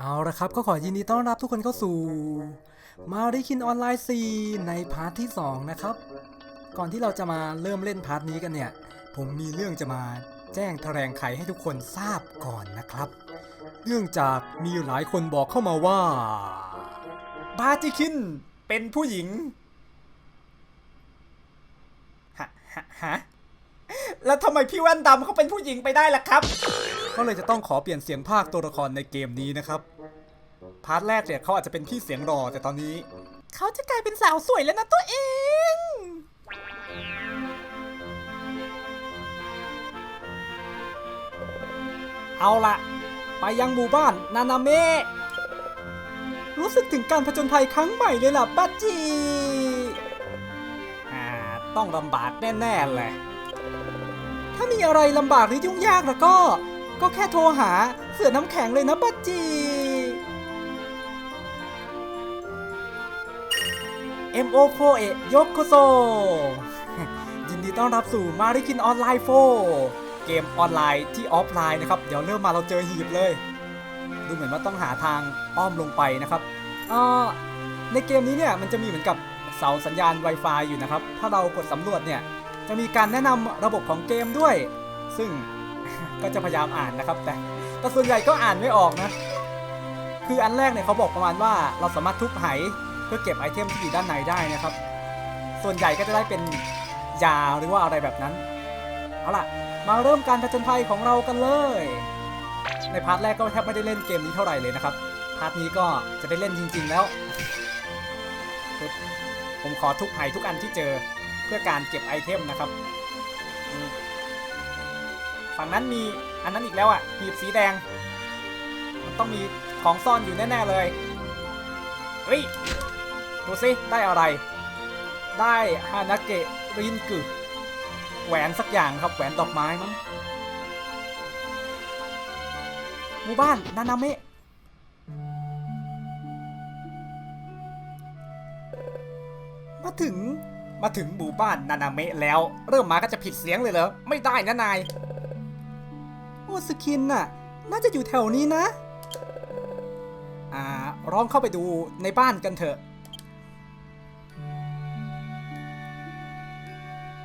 เอาละครับก็ขอยินดีต้อนรับทุกคนเข้าสู่มาริคินออนไลน์4ในพาร์ทที่ 2 นะครับ ก่อนที่เราจะมาเริ่มเล่นพาร์ทนี้กันเนี่ย ผมมีเรื่องจะมาแจ้งแถลงไขให้ทุกคนทราบก่อนนะครับ เนื่องจากมีหลายคนบอกเข้ามาว่า บาจิคินเป็นผู้หญิงฮะฮะฮะแล้วทำไมพี่แว่นดำเขาเป็นผู้หญิงไปได้ล่ะครับ ก็เลยจะต้องขอเปลี่ยนเสียงภาคตัวละครในเกมนี้นะครับ พาร์ทแรกเนี่ยเขาอาจจะเป็นพี่เสียงรอแต่ตอนนี้ เขาจะกลายเป็นสาวสวยแล้วนะตัวเอง เอาละไปยังหมู่บ้านนานาเมะรู้สึกถึงการผจญภัยครั้งใหม่เลยล่ะบัจจีอ่าต้องลำบากแน่ๆเลยถ้ามีอะไรลำบากหรือยุ่งยากแล้วก็ ก็แค่โทรหาเสือน้ำแข็งเลยนะบัจจี MO4 เอะยกโคโซ ยินดีต้อนรับสู่มาริคินออนไลน์4เกมออนไลน์ที่ออฟไลน์นะครับ เดี๋ยวเริ่มมาเราเจอหีบเลย ดูเหมือนว่าต้องหาทางอ้อมลงไปนะครับเออในเกมนี้เนี่ยมันจะมีเหมือนกับเสาสัญญาณ Wi-Fi อยู่นะครับ ถ้าเรากดสำรวจเนี่ย จะมีการแนะนำระบบของเกมด้วย ซึ่ง ก็จะพยายามอ่านนะครับ แต่แต่ส่วนใหญ่ก็อ่านไม่ออกนะ คืออันแรกเนี่ยเขาบอกประมาณว่าเราสามารถทุบไหเพื่อเก็บไอเทมที่อยู่ด้านในได้นะครับ ส่วนใหญ่ก็จะได้เป็นยาหรือว่าอะไรแบบนั้น เอาล่ะ มาเริ่มการผจญภัยของเรากันเลย ในพาร์ทแรกก็แทบไม่ได้เล่นเกมนี้เท่าไหร่เลยนะครับ พาร์ทนี้ก็จะได้เล่นจริง ๆ แล้ว ผมขอทุกไหทุกอันที่เจอเพื่อการเก็บไอเทมนะครับ ฝั่งนั้นมีอันนั้นอีกแล้วอะหีบสีแดง มันต้องมีของซ่อนอยู่แน่ๆเลยเฮ้ยดูสิได้อะไร ได้ฮานาเกะรินกึแหวนสักอย่างครับแหวนดอกไม้มั้งหมู่บ้านนานาเมะมาถึงมาถึงหมู่บ้านนานาเมะแล้ว เริ่มมาก็จะผิดเสียงเลยเหรอ ไม่ได้นะนาย โอสคินน่ะ น่าจะอยู่แถวนี้นะ อ่าร้องเข้าไปดูในบ้านกันเถอะ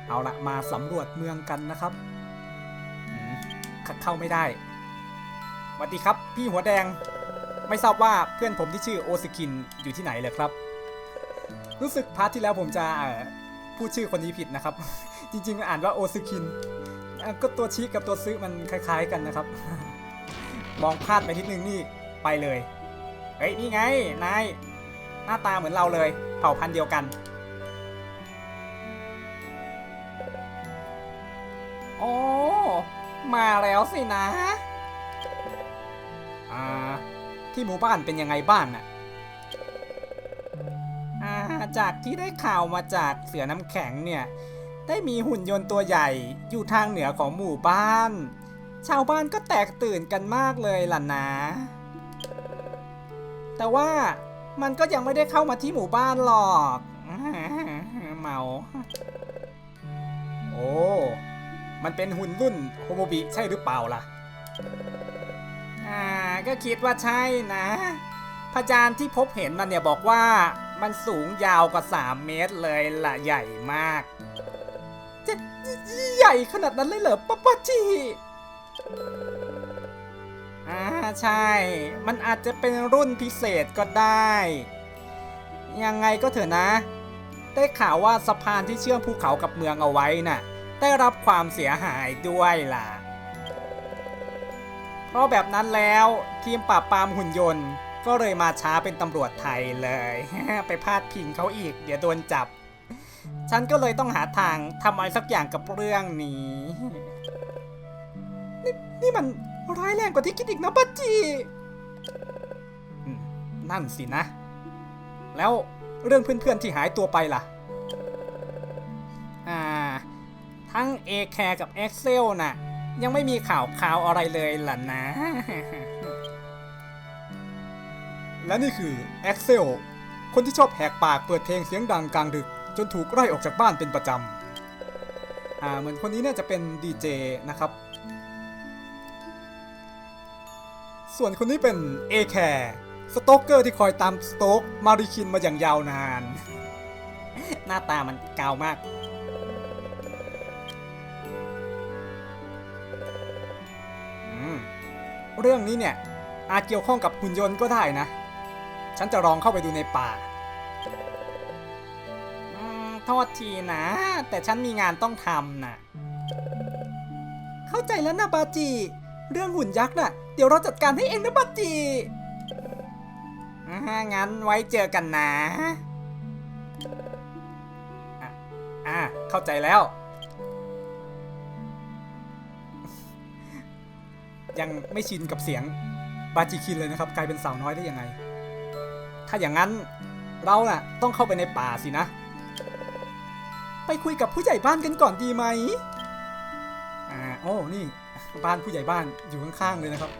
เอาละมาสำรวจเมืองกันนะครับขัดเข้าไม่ได้สวัสดีครับ พี่หัวแดง ไม่ทราบว่าเพื่อนผมที่ชื่อโอสคินอยู่ที่ไหนเลยครับ รู้สึกพาร์ทที่แล้วผมจะเออพูดชื่อคนนี้ผิดนะครับ จริง ๆ อ่านว่าโอซึคิน ก็ตัวชี้กับตัวซื้อมันคล้าย ๆกันนะครับ มองพลาดไปนิดนึงนี่ไปเลย เฮ้ยนี่ไงนายหน้าตาเหมือนเราเลย เผ่าพันธุ์เดียวกัน โอ้ มาแล้วสินะอ่าที่หมู่บ้านเป็นยังไงบ้างอะอ่าจากที่ได้ข่าวมาจากเสือน้ำแข็งเนี่ย ได้มีหุ่นยนต์ตัวใหญ่อยู่ทางเหนือของหมู่บ้าน ชาวบ้านก็แตกตื่นกันมากเลยล่ะนะ แต่ว่ามันก็ยังไม่ได้เข้ามาที่หมู่บ้านหรอกเมา โอ้ มันเป็นหุ่นรุ่นโฮโมบิใช่หรือเปล่าล่ะ อ่า ก็คิดว่าใช่นะพยานที่พบเห็นมันเนี่ยบอกว่ามันสูงยาวกว่า 3 เมตรเลยล่ะใหญ่มาก ใหญ่ขนาดนั้นเลยเหรอปะปะจีอ่าใช่ มันอาจจะเป็นรุ่นพิเศษก็ได้ ยังไงก็เถอะนะ ได้ข่าวว่าสะพานที่เชื่อมภูเขากับเมืองเอาไว้น่ะ ได้รับความเสียหายด้วยล่ะ เพราะแบบนั้นแล้วทีมปราบปรามหุ่นยนต์ ก็เลยมาช้าเป็นตำรวจไทยเลย ไปพาดพิงเขาอีก เดี๋ยวโดนจับ ฉันก็เลยต้องหาทางทำอะไรสักอย่างกับเรื่องนี้นี่นี่มันร้ายแรงกว่าที่คิดอีกนะบัจจีนั่นสินะ แล้วเรื่องเพื่อนๆที่หายตัวไปล่ะ อ่า ทั้ง a อแคร์กับ Excel น่ะ ยังไม่มีข่าวข่าวอะไรเลยล่ะนะ และนี่คือ Excel คนที่ชอบแหกปากเปิดเพลงเสียงดังกลางดึก จนถูกไล่ออกจากบ้านเป็นประจำอ่าเหมือนคนนี้น่าจะเป็นดีเจนะครับ ส่วนคนนี้เป็นเอแคร์สโตเกอร์ที่คอยตามสโตกมาริคินมาอย่างยาวนาน หน้าตามันกาวมากอืมเรื่องนี้เนี่ยอาจเกี่ยวข้องกับหุ่นยนต์ก็ได้นะ ฉันจะลองเข้าไปดูในป่าอืมโท ษทีนะ แต่ฉันมีงานต้องทำน่ะเข้าใจแล้วนะบาจิ เรื่องหุ่นยักษ์น่ะ เดี๋ยวเราจัดการให้เองนะบาจิงั้นไว้เจอกันนะอะอ่าเข้าใจแล้ว ยังไม่ชินกับเสียงบาจิคินเลยนะครับ กลายเป็นสาวน้อยได้ยังไง ถ้าอย่างนั้นเราน่ะต้องเข้าไปในป่าสินะ ไปคุยกับผู้ใหญ่บ้านกันก่อนดีไหมอ่าโอ้นี่บ้านผู้ใหญ่บ้านอยู่ข้างๆเลยนะครับ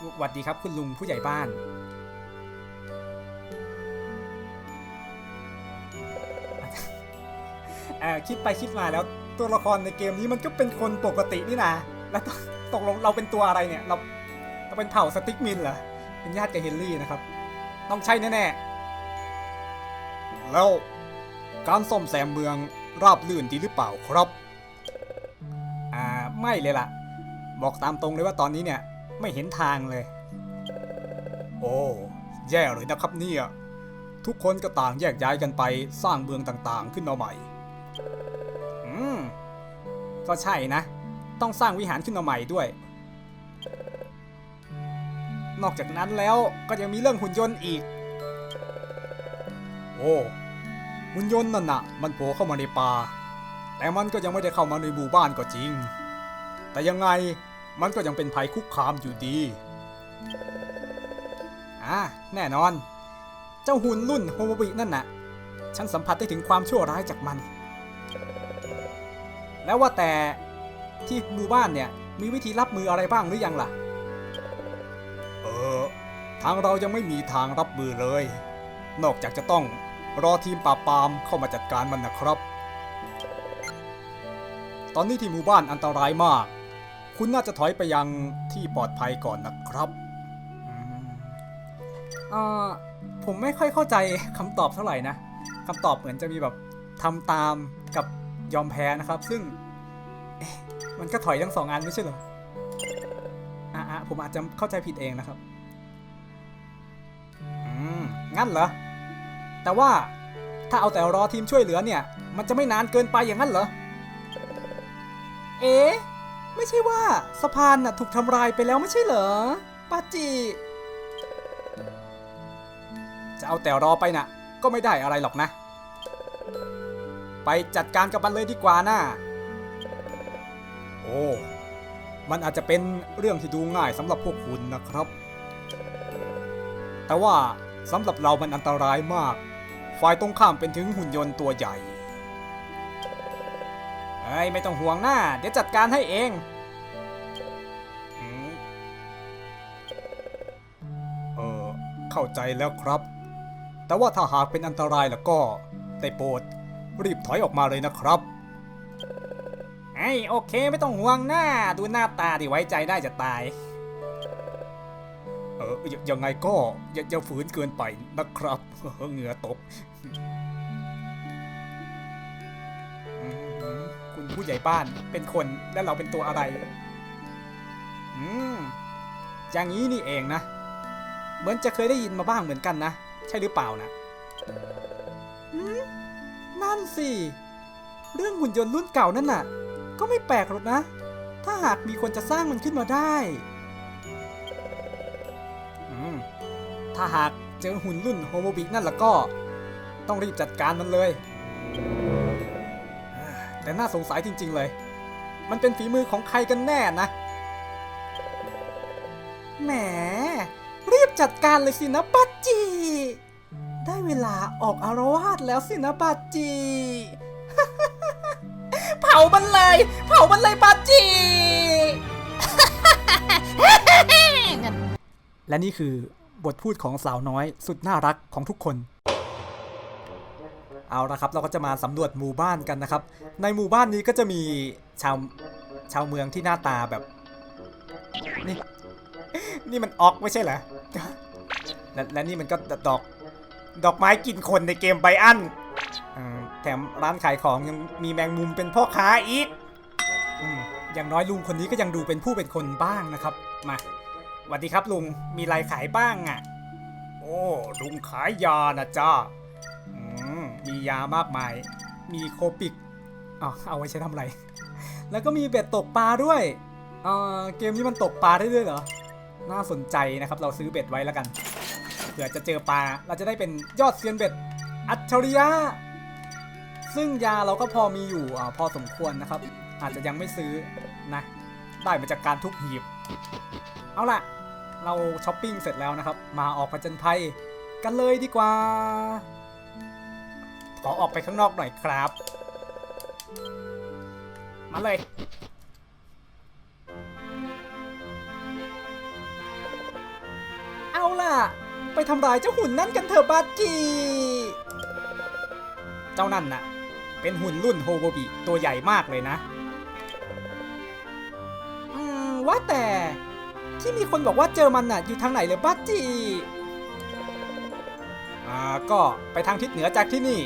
สวัสดีครับคุณลุงผู้ใหญ่บ้านเอ่อคิดไปคิดมาแล้วตัวละครในเกมนี้มันก็เป็นคนปกตินี่นะ แล้วตตกลงเราเป็นตัวอะไรเนี่ย เราเราเป็นเผ่าสติ๊กมินเหรอ เป็นญาติกับเฮนรี่นะครับ ต้องใช่แน่ๆ แล้ว การซ่อมแซมเมืองราบลื่นดีหรือเปล่าครับอ่าไม่เลยล่ะ บอกตามตรงเลยว่าตอนนี้เนี่ยไม่เห็นทางเลย โอ้แย่เลยนะครับเนี่ยทุกคนก็ต่างแยกย้ายกันไปสร้างเมืองต่างๆ ขึ้นมาใหม่ อืม ก็ใช่นะ ต้องสร้างวิหารขึ้นมาใหม่ด้วย นอกจากนั้นแล้วก็ยังมีเรื่องหุ่นยนต์อีก โอ้ หุ่นยนต์นั่นน่ะมันโผล่เข้ามาในป่า แต่มันก็ยังไม่ได้เข้ามาในหมู่บ้านก็จริง แต่ยังไงมันก็ยังเป็นภัยคุกคามอยู่ดี อ่าแน่นอน เจ้าหุ่นรุ่นโฮโมบินั่นน่ะ ฉันสัมผัสได้ถึงความชั่วร้ายจากมัน แล้วว่าแต่ที่หมู่บ้านเนี่ยมีวิธีรับมืออะไรบ้างหรือยังล่ะ เออ ทางเรายังไม่มีทางรับมือเลย นอกจากจะต้อง รอทีมปราบปรามเข้ามาจัดการมันนะครับ ตอนนี้ที่หมู่บ้านอันตรายมาก คุณน่าจะถอยไปยังที่ปลอดภัยก่อนนะครับอืมเอ่อผมไม่ค่อยเข้าใจคำตอบเท่าไหร่นะคำตอบเหมือนจะมีแบบทำตามกับยอมแพ้นะครับ ซึ่งมันก็ถอยทั้งสองอันไม่ใช่เหรออะอะผมอาจจะเข้าใจผิดเองนะครับ อืม งั้นเหรอ แต่ว่าถ้าเอาแต่รอทีมช่วยเหลือเนี่ย มันจะไม่นานเกินไปอย่างนั้นเหรอ เอ๊ะ ไม่ใช่ว่าสะพานน่ะถูกทำลายไปแล้วไม่ใช่เหรอปาจิจะเอาแต่รอไปน่ะ ก็ไม่ได้อะไรหรอกนะ ไปจัดการกับมันเลยดีกว่านะโอ้ มันอาจจะเป็นเรื่องที่ดูง่ายสำหรับพวกคุณนะครับ แต่ว่า สำหรับเรามันอันตรายมาก ฝ่ายตรงข้ามเป็นถึงหุ่นยนต์ตัวใหญ่เอ้ยไม่ต้องห่วงหน้า เดี๋ยวจัดการให้เองเออเข้าใจแล้วครับ แต่ว่าถ้าหากเป็นอันตรายแล้วก็ได้โปรดรีบถอยออกมาเลยนะครับไอ้โอเคไม่ต้องห่วงหน้า ดูหน้าตาดิไว้ใจได้จะตาย ยังยังไงก็อย่าอย่าฝืนเกินไปนะครับเหงื่อตก คุณผู้ใหญ่บ้านเป็นคนแล้วเราเป็นตัวอะไร อืมอย่างนี้นี่เองนะ เหมือนจะเคยได้ยินมาบ้างเหมือนกันนะ ใช่หรือเปล่านะนั่นสิ เรื่องหุ่นยนต์รุ่นเก่านั่นน่ะ ก็ไม่แปลกหรอกนะ ถ้าหากมีคนจะสร้างมันขึ้นมาได้ ถ้าหากเจอหุ่นรุ่นโฮโมบินั่นแล้วก็ ต้องรีบจัดการมันเลย แต่น่าสงสัยจริง ๆ เลย มันเป็นฝีมือของใครกันแน่นะ แหม รีบจัดการเลยสินะปัจจี ได้เวลาออกอารวาสแล้วสินะปัจจี เผามันเลย เผามันเลยปัจจีและนี่คือ บทพูดของสาวน้อย สุดน่ารักของทุกคน เอาละครับ เราก็จะมาสำรวจหมู่บ้านกันนะครับ ในหมู่บ้านนี้ก็จะมีชาวชาวเมืองที่หน้าตาแบบ นี่ นี่มันออกไม่ใช่เหรอและและนี่มันก็ดอกดอกไม้กินคนในเกมไบอันแถมร้านขายของยังมีแมงมุมเป็นพ่อค้าอีกออย่างน้อยลุงคนนี้ก็ยังดูเป็นผู้เป็นคนบ้างนะครับ มา สวัสดีครับลุง มีอะไรขายบ้างอะ่ะ โอ้ลุงขายยานะจ้าอืมมียามากมาย มีโคปิกอ๋อเอาไว้ใช้ทำอะไร แล้วก็มีเบ็ดตกปลาด้วยเออเกมนี้มันตกปลาได้ด้วยเหรอ น่าสนใจนะครับ เราซื้อเบ็ดไว้แล้วกัน เผื่อจะเจอปลา เราจะได้เป็นยอดเซียนเบ็ด อัจฉริยะ ซึ่งยาเราก็พอมีอยู่อพอสมควรนะครับ อาจจะยังไม่ซื้อนะ ได้มาจากการทุบหีบ เอาล่ะ เราช้อปปิ้งเสร็จแล้วนะครับ มาออกผจญภัยกันเลยดีกว่า ขอออกไปข้างนอกหน่อยครับ มาเลย เอาล่ะ ไปทำร้ายเจ้าหุ่นนั่นกันเถอะบาจิเจ้านั่นน่ะ เป็นหุ่นรุ่นโฮโบบิตัวใหญ่มากเลยนะ อืม ว่าแต่ ที่มีคนบอกว่าเจอมันน่ะอยู่ทางไหนเลยบาจิอ่าก็ไปทางทิศเหนือจากที่นี่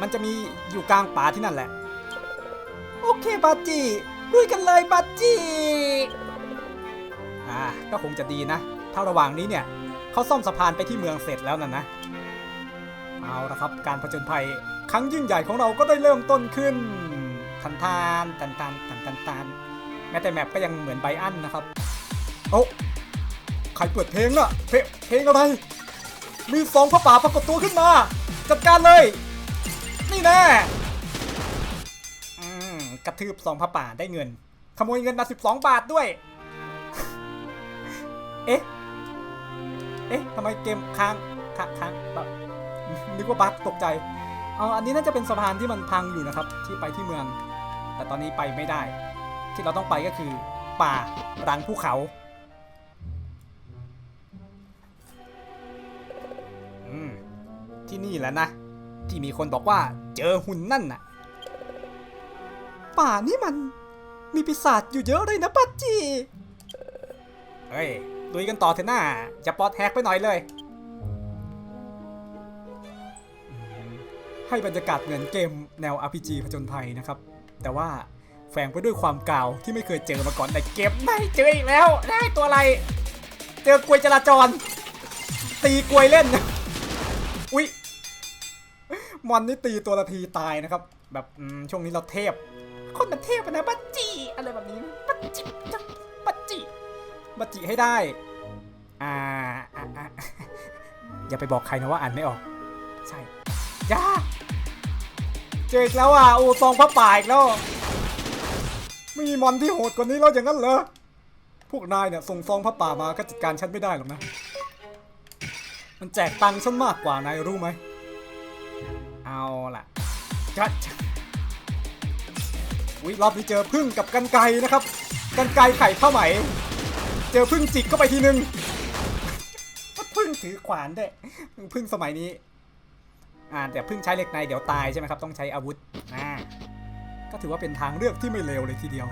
มันจะมีอยู่กลางป่าที่นั่นแหละ โอเคบาจิลุยกันเลยบาจิอ่าก็คงจะดีนะ ถ้าระหว่างนี้เนี่ยเขาซ่อมสะพานไปที่เมืองเสร็จแล้วน่ะนะ เอาละครับ การผจญภัยครั้งยิ่งใหญ่ของเราก็ได้เริ่มต้นขึ้น ทันทานตันตันตันตันตันแม้แต่แมปก็ยังเหมือนไบอันนะครับ โอ้ใครเปิดเพลงน่ะเพลงเพลงอะไร มีสองพระป่าปรากฏตัวขึ้นมา จัดการเลย นี่แน่กระทืบสองพระป่าได้เงิน ขโมยเงินมา12บาทด้วย เอ๊ะ เอ๊ะทำไมเกมค้างค้างค้างแบบนึกว่าบั๊กตกใจเอาอันนี้น่าจะเป็นสะพานที่มันพังอยู่นะครับ ที่ไปที่เมือง แต่ตอนนี้ไปไม่ได้ ที่เราต้องไปก็คือ ป่ารังภูเขา ที่นี่แหละนะ ที่มีคนบอกว่าเจอหุ่นนั่นน่ะ ป่านี่มันมีปีศาจอยู่เยอะเลยนะปัจจีเฮ้ยลุยกันต่อเถอะหน้าจะปอดแฮกไปหน่อยเลย ให้บรรยากาศเหมือนเกมแนว RPG ผจญภัยนะครับ แต่ว่าแฝงไปด้วยความกาวที่ไม่เคยเจอมาก่อนในเกมไม่เจออีกแล้ว ได้ตัวอะไร เจอกลวยจราจร ตีกลวยเล่น อุ๊ย มอนนี่ตีตัวละทีตายนะครับ แบบช่วงนี้เราเทพ คนมันเทพนะบัจจีอะไรแบบนี้บัจจิบัจจิบัจจิให้ได้อ่าอย่าไปบอกใครนะว่าอ่านไม่ออก ใช่ยาเจออีกแล้วอะโอ้ซองพระป่าอีกแล้วไม่มีมอนที่โหดกว่านี้แล้วอย่างนั้นเหรอพวกนายเนี่ยส่งซองพระป่ามาก็จัดการฉันไม่ได้หรอกนะ มันแจกตังค์ฉันมากกว่านายรู้ไหม เอาล่ะจัดวิรอบนี้เจอพึ่งกับกันไกนะครับ กันไกไข่ผ้าไหม เจอพึ่งจิกเข้าไปทีนึงพึ่งถือขวานด้วยพึ่งสมัยนี้ อ่าแต่พึ่งใช้เหล็กในเดี๋ยวตายใช่ไหมครับ ต้องใช้อาวุธอ่าก็ถือว่าเป็นทางเลือกที่ไม่เลวเลยทีเดียว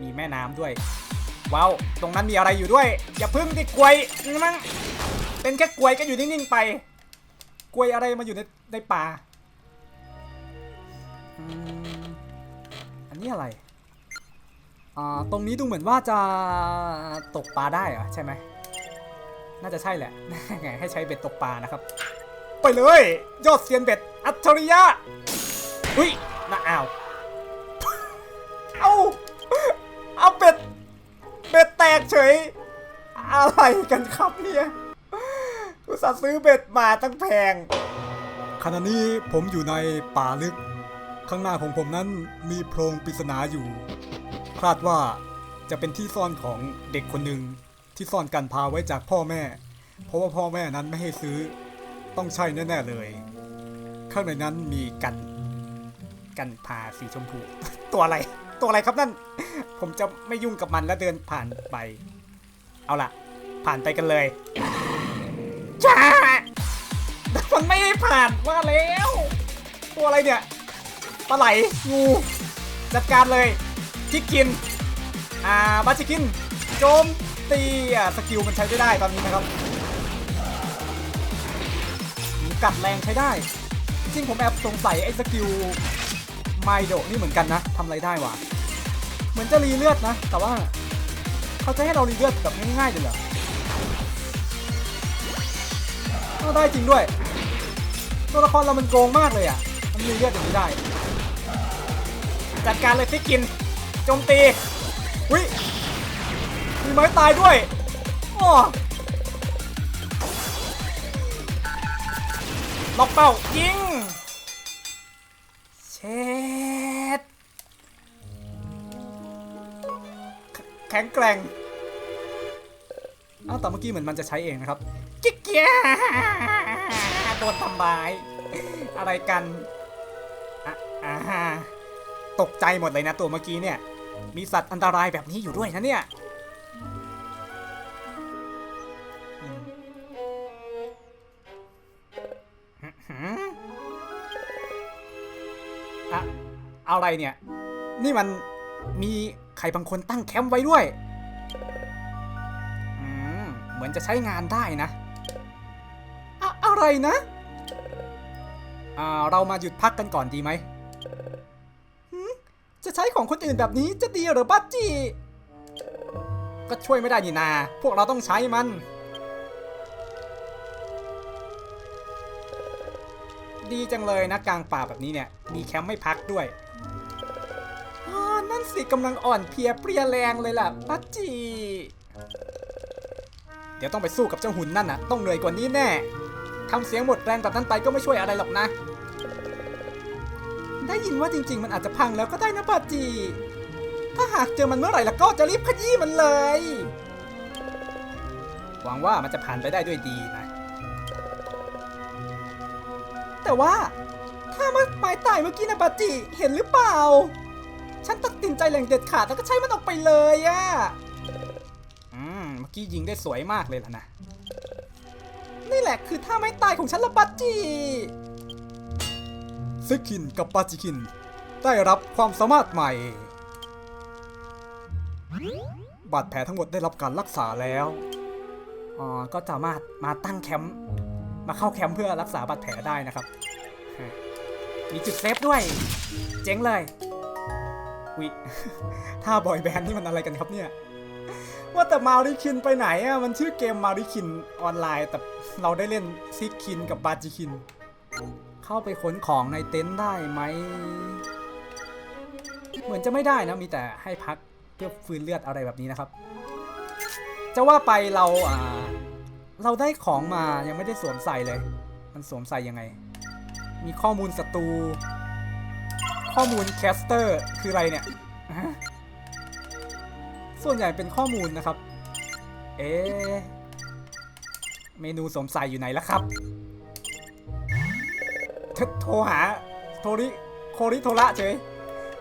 มีแม่น้ำด้วย ว้าว ตรงนั้นมีอะไรอยู่ด้วย อย่าพึ่งดิกลวยมั้ง เป็นแค่กลวยก็อยู่นิ่งๆไป กลวยอะไรมาอยู่ในในป่าอันนี้อะไร อ่า ตรงนี้ดูเหมือนว่าจะตกปลาได้เหรอใช่ไหม น่าจะใช่แหละ ไงให้ใช้เบ็ดตกปลานะครับ ไปเลย ยอดเซียนเบ็ด อัจฉริยะ อุ้ยน่าอ้าว เอาเอาเบ็ด เบ็ดแตกเฉย อะไรกันครับเนี่ย อุตส่าห์ซื้อเบ็ดมาตั้งแพง ขณะนี้ผมอยู่ในป่าลึก ข้างหน้าของผมนั้นมีโพรงปริศนาอยู่ คาดว่าจะเป็นที่ซ่อนของเด็กคนหนึ่งที่ซ่อนกันพาไว้จากพ่อแม่ เพราะว่าพ่อแม่นั้นไม่ให้ซื้อ ต้องใช่แน่ๆเลย ข้างในนั้นมีกัน กันพาสีชมพู ตัวอะไร ตัวอะไรครับนั่น ผมจะไม่ยุ่งกับมันแล้วเดินผ่านไป เอาล่ะ ผ่านไปกันเลย จ้ามันไม่ให้ผ่านว่าแล้ว ตัวอะไรเนี่ยปลาไหลงูจัดการเลยจิกกิน อ่าบาจิกิน โจมตีอะสกิลมันใช้ไม่ได้ตอนนี้นะครับหนูกัดแรงใช้ได้ จริงผมแอบสงสัยไอ้สกิลไมโดนี่เหมือนกันนะทำอะไรได้วะ เหมือนจะรีเลือดนะ แต่ว่า เขาจะให้เรารีเลือดแบบง่ายๆเลยเหรอ อ้าได้จริงด้วย ตัวละครเรามันโกงมากเลยอะ มันรีเลือดอย่างนี้ได้ จัดการเลยที่กิน โจมตีวิมีไม้ตายด้วยอ้อล็อกเป้ายิง เช็ดแข็งแกร่งอ้าวแต่เมื่อกี้เหมือนมันจะใช้เองนะครับ เกียโดนทำลาย อะไรกันอะอ่าตกใจหมดเลยนะตัวเมื่อกี้เนี่ย มีสัตว์อันตรายแบบนี้อยู่ด้วยนะเนี่ยอะอะไรเนี่ย นี่มันมีใครบางคนตั้งแคมป์ไว้ด้วย เหมือนจะใช้งานได้นะ ไรนะอ่าเรามาหยุดพักกันก่อนดีไหมจะใช้ของคนอื่นแบบนี้จะดีหรือบัจจีก็ช่วยไม่ได้นี่นา พวกเราต้องใช้มัน ดีจังเลยนะกลางป่าแบบนี้เนี่ย มีแคมป์ไม่พักด้วยนั่นสิกำลังอ่อนเพลียเปรียแรงเลยล่ะปัจจี เดี๋ยวต้องไปสู้กับเจ้าหุ่นนั่นน่ะ ต้องเหนื่อยกว่านี้แน่ ทำเสียงหมดแรงแบบนั้นไปก็ไม่ช่วยอะไรหรอกนะ ได้ยินว่าจริง ๆ มันอาจจะพังแล้วก็ได้นะปัจจี ถ้าหากเจอมันเมื่อไหร่แล้วก็จะรีบขยี้มันเลย หวังว่ามันจะผ่านไปได้ด้วยดีนะ แต่ว่าถ้ามันไม้ตายเมื่อกี้นะปัจจีเห็นหรือเปล่า ฉันตัดสินใจแหล่งเด็ดขาดแล้วก็ใช้มันออกไปเลยอะอืม เมื่อกี้ยิงได้สวยมากเลยล่ะนะ นี่แหละคือท่าไม้ตายของฉันละปัจจีซิคินกับปาจิคิน ได้รับความสามารถใหม่ บาดแผลทั้งหมดได้รับการรักษาแล้วอ๋อก็สามารถมาตั้งแคมป์มาเข้าแคมป์เพื่อรักษาบาดแผลได้นะครับ มีจุดเซฟด้วย เจ๋งเลยวิถ้าบอยแบนด์นี่มันอะไรกันครับเนี่ย ว่าแต่มาริคินไปไหนอะ มันชื่อเกมมาริคินออนไลน์ แต่เราได้เล่นซิกคินกับบาจิคิน เข้าไปขนของในเต็นท์ได้ไหม เหมือนจะไม่ได้นะ มีแต่ให้พักเพื่อฟื้นเลือดอะไรแบบนี้นะครับ จะว่าไปเราอ่าเราได้ของมายังไม่ได้สวมใส่เลย มันสวมใส่ยังไง มีข้อมูลศัตรู ข้อมูลแคสเตอร์คืออะไรเนี่ย ส่วนใหญ่เป็นข้อมูลนะครับ เอ๊ะเมนูสมใส่อยู่ไหนล้วครับโทโทรหา โทริโคริโทระเฉย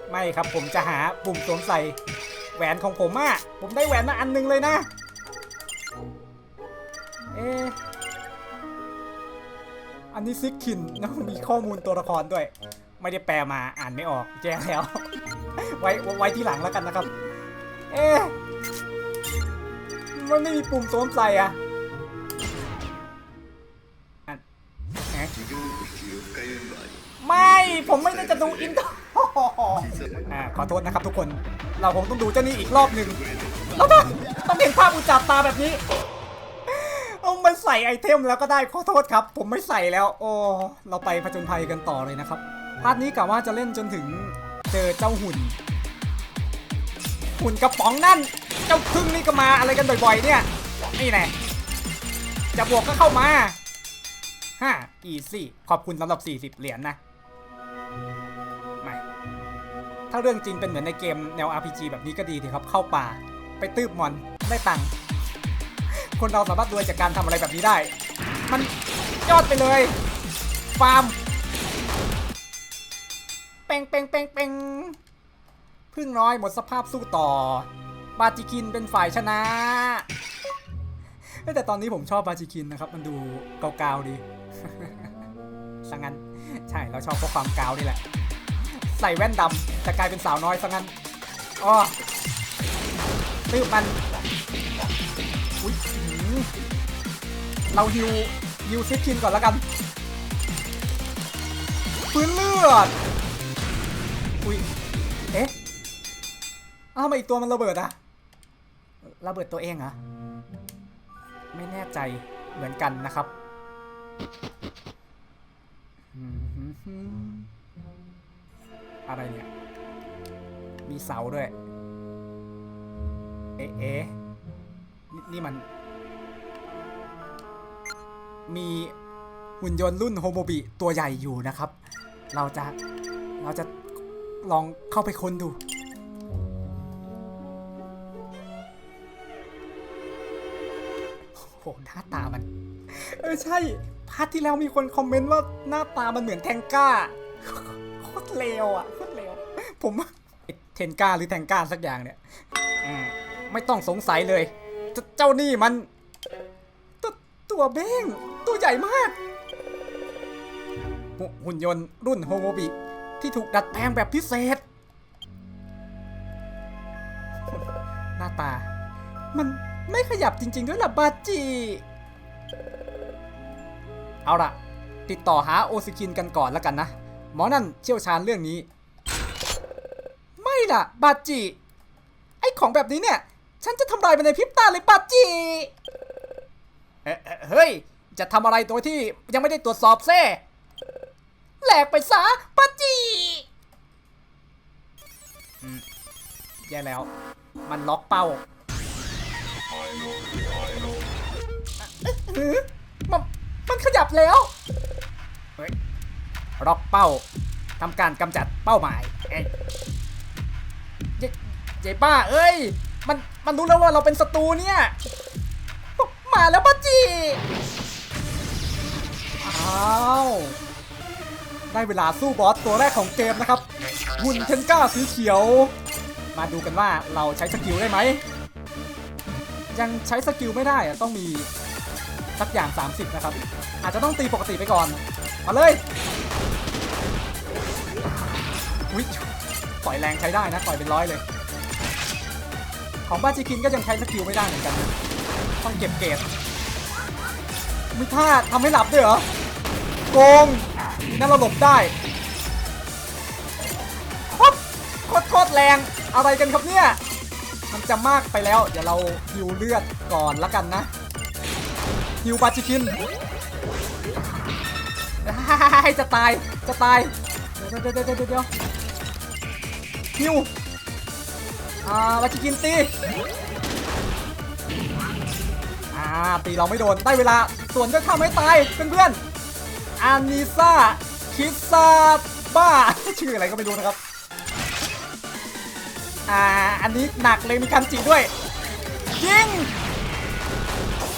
ไม่ครับผมจะหาปุ่มสวมใส่แหวนของผมอะผมได้แหวนมาอันหนึงเลยนะ เอ๊ะอันนี้ซิกคินนะมีข้อมูลตัวละครด้วย ไม่ได้แปลมาอ่านไม่ออก แจ้งแล้ว ไว้ไว้ที่หลังแล้วกันนะครับ เอ๊ะมันไม่มีปุ่มสวมใส่อะอะไม่ ผมไม่ได้จะดูอินโทรอ่าขอโทษนะครับทุกคน เราคงต้องดูเจ้านี้อีกรอบหนึ่งแล้วต้องต้องเห็นภาพอุจจาตาแบบนี้เอามันใส่ไอเทมแล้วก็ได้ขอโทษครับ ผมไม่ใส่แล้ว โอ้เราไปผจญภัยกันต่อเลยนะครับพาร์ทนี้กะว่าจะเล่นจนถึงเจอเจ้าหุ่น หุ่นกระป๋องนั่น เจ้าพึ่งนี่ก็มาอะไรกันบ่อยๆ เนี่ย นี่แน่จะบวกก็เข้ามาฮ่าอีซี่ ขอบคุณสำหรับ 40 เหรียญนะไม่ถ้าเรื่องจริงเป็นเหมือนในเกมแนว RPG แบบนี้ก็ดีทีครับ เข้าป่า ไปตืบมอนได้ตังค์ คนเราสามารถรวยจากการทำอะไรแบบนี้ได้ มันยอดไปเลย ฟาร์ม เป่งเป่งเป่งเป่ง พึ่งน้อยหมดสภาพสู้ต่อ บาจิคินเป็นฝ่ายชนะ แต่ตอนนี้ผมชอบบาจิคินนะครับ มันดูเกาๆดีสังงั้น ใช่เราชอบเพราะความกาวนี่แหละ ใส่แว่นดำแต่กลายเป็นสาวน้อยสังงั้นอ๋อตื้อมันอุ้ยเราฮิวฮิวซิคินก่อนแล้วกันฟื้นเลือดอุ้ยเอ๊ะ อ้าวทำไมอีกตัวมันระเบิดอะระเบิดตัวเองเหรอะไม่แน่ใจเหมือนกันนะครับอะไรเนี่ย มีเสาด้วย เอ๊ะเอ๊ะนี่นี่มัน มีหุ่นยนต์รุ่นโฮโมบิตัวใหญ่อยู่นะครับ เราจะ เราจะลองเข้าไปค้นดู ใช่พาร์ทที่แล้วมีคนคอมเมนต์ว่าหน้าตามันเหมือนแทงก้าโคตรเลวอะโคตรเลวผมเทนก้าหรือแทงก้าสักอย่างเนี่ยอไม่ต้องสงสัยเลย เจ้านี่มันตตัวเบ้ง ตัวใหญ่มาก หุ่นยนต์รุ่นโฮโมบิที่ถูกดัดแปลงแบบพิเศษ หน้าตา มันไม่ขยับจริง ๆ ด้วยล่ะบาจิ เอาล่ะติดต่อหาโอซิคินกันก่อนแล้วกันนะ หมอนั่นเชี่ยวชาญเรื่องนี้ ไม่ล่ะ บาจิ ไอ้ของแบบนี้เนี่ย ฉันจะทำลายมันในพริบตาเลยบาจิเอ๊ะเอ๊ะเฮ้ย จะทำอะไรโดยที่ยังไม่ได้ตรวจสอบเซ่แหลกไปซะบาจิอืมแย่แล้ว มันล็อกเป้าเอ๊ะมัน มันขยับแล้วเฮ้ยล็อกเป้าทำการกำจัดเป้าหมายเอ้ยเจ๊ป้า เอ้ย มัน มันรู้แล้วว่าเราเป็นศัตรูเนี่ย มาแล้วป้าจีอ้าวได้เวลาสู้บอสตัวแรกของเกมนะครับหุ่นเทนก้าสีเขียว มาดูกันว่าเราใช้สกิลได้ไหม ยังใช้สกิลไม่ได้ต้องมี สักอย่าง 30 นะครับ อาจจะต้องตีปกติไปก่อน มาเลยอุ้ยต่อยแรงใช้ได้นะต่อยเป็นร้อยเลย ของบาจิคินก็ยังใช้สกิลไม่ได้เหมือนกัน ต้องเก็บเกรดมีท่าทำให้หลับด้วยเหรอ โกงนั่นเราหลบได้โคตรโคตรโคตรแรงอะไรกันครับเนี่ย มันจะมากไปแล้ว เดี๋ยวเราฮิวเลือดก่อนละกันนะ ฮิวบาจิคินจะตาย จะตาย เดี๋ยวเดี๋ยวเดี๋ยวเดี๋ยวฮิวอ่าบาจิคินตีอ่าตีเราไม่โดน ได้เวลา ส่วนก็ทำให้ตายเพื่อนๆอานิซาคิซาบ้า ชื่ออะไรก็ไม่รู้นะครับ อ่า อันนี้หนักเลยมีคันจิด้วย ยิง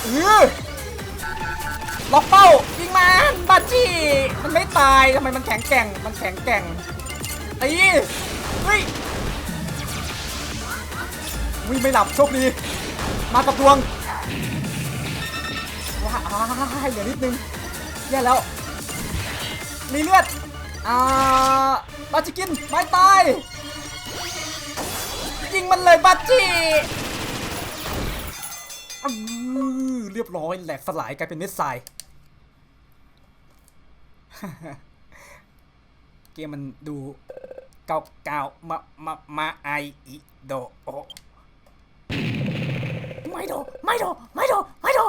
เออ ล็อกเป้ายิงมันบาจีมันไม่ตายทำไมมันแข็งแกร่งมันแข็งแกร่งตีเฮ้ยวิ่งไม่หลับโชคดีมากับดวงว้ายเหลือนิดนึงแย่แล้วมีเลือดอ่าบาจิกินไม่ตายยิงมันเลยบาจิอือเรียบร้อยแหลกสลายกลายเป็นเม็ดทราย เกมมันดูเก่าเก่ามามามาไออิโดโอไม่โดไม่โดไม่โดไม่โด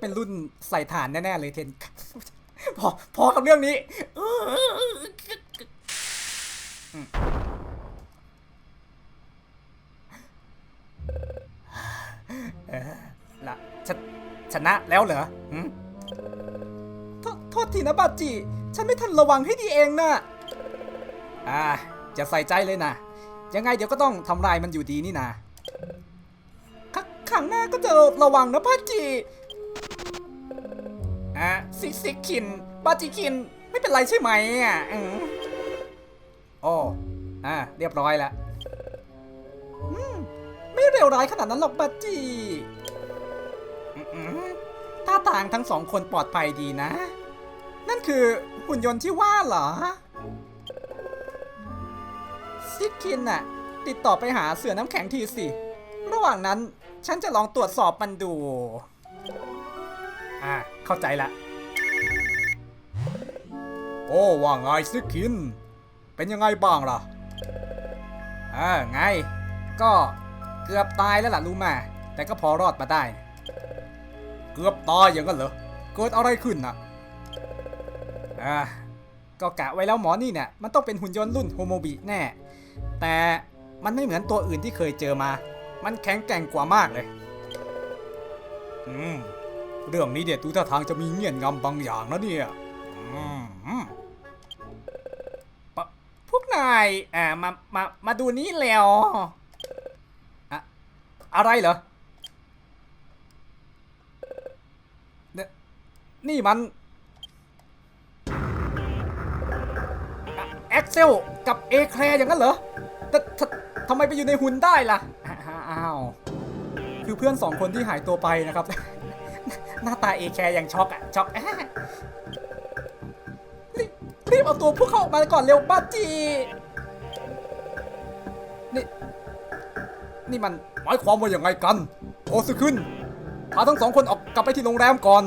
เป็นรุ่นใส่ฐานแน่ ๆ เลยเทนพอพอกับเรื่องนี้อืมเออละชช นะแล้วเหรอหืมโทษโทษทีนะบาจิ ฉันไม่ทันระวังให้ดีเองนะอ่าจะใส่ใจเลยนะ ยังไงเดี๋ยวก็ต้องทำลายมันอยู่ดีนี่นาคครั้งหน้าก็จะระวังนะบาจิ อะซิกซิกคิน บาจิคิน ไม่เป็นไรใช่ไหมอะอืมโอ้อะเรียบร้อยแล้วอืม ไม่เร็วร้ายขนาดนั้นหรอกบาจิอืม ท่าทางทั้งสองคนปลอดภัยดีนะ นั่นคือหุ่นยนต์ที่ว่าเหรอ ซิกคินน่ะ ติดต่อไปหาเสือน้ำแข็งทีสิ ระหว่างนั้นฉันจะลองตรวจสอบมันดู อ่าเข้าใจละ โอ้ว่าไงซิกคิน เป็นยังไงบ้างล่ะเออไง ก็เกือบตายแล้วล่ะรู้มา แต่ก็พอรอดมาได้ เกือบตายอย่างนั้นเหรอ เกิดอะไรขึ้นนะอ่าก็กะไว้แล้วหมอนี่เนี่ยมันต้องเป็นหุ่นยนต์รุ่นโฮโมบิแน่ แต่มันไม่เหมือนตัวอื่นที่เคยเจอมา มันแข็งแกร่งกว่ามากเลย อืม เรื่องนี้เด็ดดูท่าทางจะมีเงี่ยนงำบางอย่างนะเนี่ย อืมปะพวกนายอ่ามา มา มาดูนี่แล้วอะอะไรเหรอเนี่ย นี่มันแอ็กเซลกับเอแคลอย่างนั้นเหรอแต่ทำไมไปอยู่ในหุ่นได้ล่ะ อ้าว คือเพื่อนสองคนที่หายตัวไปนะครับ หน้าตาเอแคร์ยังช็อกอะช็อกรีบเอาตัวพวกเขาออกมาก่อนเร็วบ้าจีนี่นี่มันหมายความว่าอย่างไงกัน โอซึขึ้นพาทั้งสองคนออกกลับไปที่โรงแรมก่อน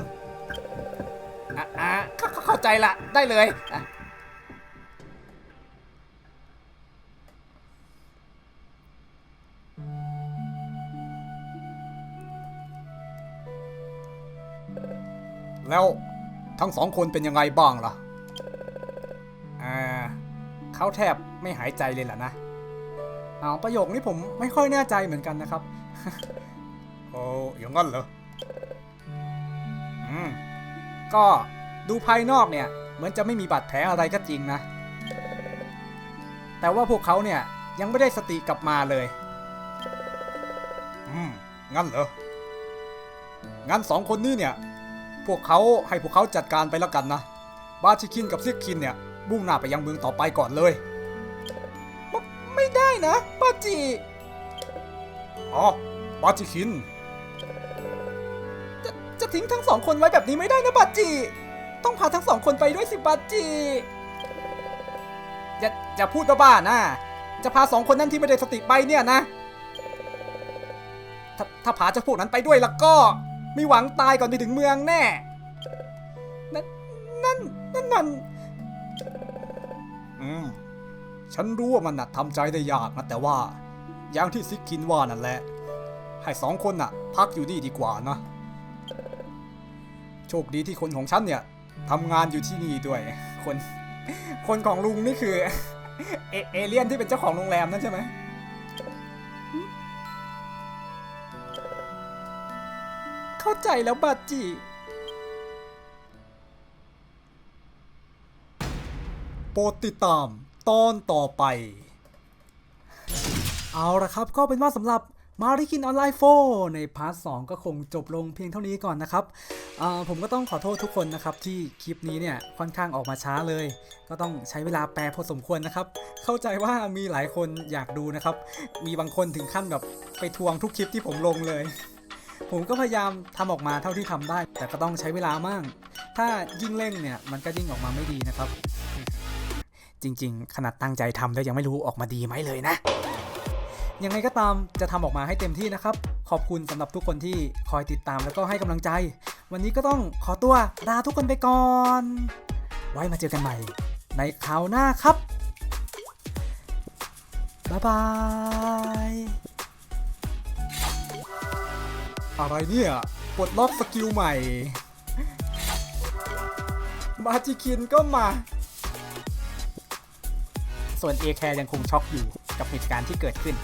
ใจละได้เลยอะแล้วทั้งสองคนเป็นยังไงบ้างล่ะอ่าเขาแทบไม่หายใจเลยล่ะนะเอาประโยคนี้ผมไม่ค่อยแน่ใจเหมือนกันนะครับ โอ้อย่างงั้นเหรอ อืม ก็ ดูภายนอกเนี่ย เหมือนจะไม่มีบาดแผลอะไรก็จริงนะ แต่ว่าพวกเขาเนี่ยยังไม่ได้สติกลับมาเลย อืม งั้นเหรอ งั้นสองคนนี้เนี่ย พวกเขาให้พวกเขาจัดการไปแล้วกันนะ บาชิคินกับซิกคินเนี่ยมุ่งหน้าไปยังเมืองต่อไปก่อนเลยไมไม่ได้นะ บาจิ อ๋อ บาจิคิน จะจะทิ้งทั้งสองคนไว้แบบนี้ไม่ได้นะบาจิ ต้องพาทั้งสองคนไปด้วยสิบาจิอย่าอย่าพูดบ้าๆนะ จะพาสองคนนั้นที่ไม่ได้สติไปเนี่ยนะ ถ้าถ้าพาเจ้าพวกนั้นไปด้วยแล้วก็ มีหวังตายก่อนไปถึงเมืองแน่ นั่นนั่นนั่นมันอืมฉันรู้ว่ามันน่ะทำใจได้ยากนะแต่ว่า อย่างที่ซิกคินว่านั่นแหละ ให้สองคนน่ะ พักอยู่นี่ดีกว่านะ โชคดีที่คนของฉันเนี่ย ทำงานอยู่ที่นี่ด้วย คน คนของลุงนี่คือ เอเอเลี่ยนที่เป็นเจ้าของโรงแรมนั่นใช่ไหมเข้าใจแล้วบาจิ โปรดติดตามตอนต่อไป เอาละครับก็เป็นว่าสำหรับ มาริคินออนไลน์โฟในพาร์ทสก็คงจบลงเพียงเท่านี้ก่อนนะครับ ผมก็ต้องขอโทษทุกคนนะครับ ที่คลิปนี้เนี่ยค่อนข้างออกมาช้าเลย ก็ต้องใช้เวลาแปลพอสมควรนะครับ เข้าใจว่ามีหลายคนอยากดูนะครับ มีบางคนถึงขั้นแบบไปทวงทุกคลิปที่ผมลงเลย ผมก็พยายามทำออกมาเท่าที่ทำได้ แต่ก็ต้องใช้เวลามาก ถ้ายิ่งเร่งเนี่ยมันก็ยิ่งออกมาไม่ดีนะครับ จริง ๆ ขนาดตั้งใจทำแล้วยังไม่รู้ออกมาดีไหมเลยนะ ยังไงก็ตามจะทำออกมาให้เต็มที่นะครับ ขอบคุณสำหรับทุกคนที่คอยติดตามแล้วก็ให้กำลังใจ วันนี้ก็ต้องขอตัวลาทุกคนไปก่อน ไว้มาเจอกันใหม่ ในคราวหน้าครับ บ๊ายบาย อะไรเนี่ยปลดล็อกสกิลใหม่ มาจิคินก็มา ส่วนเอแคร์ยังคงช็อกอยู่กับเหตุการณ์ที่เกิดขึ้น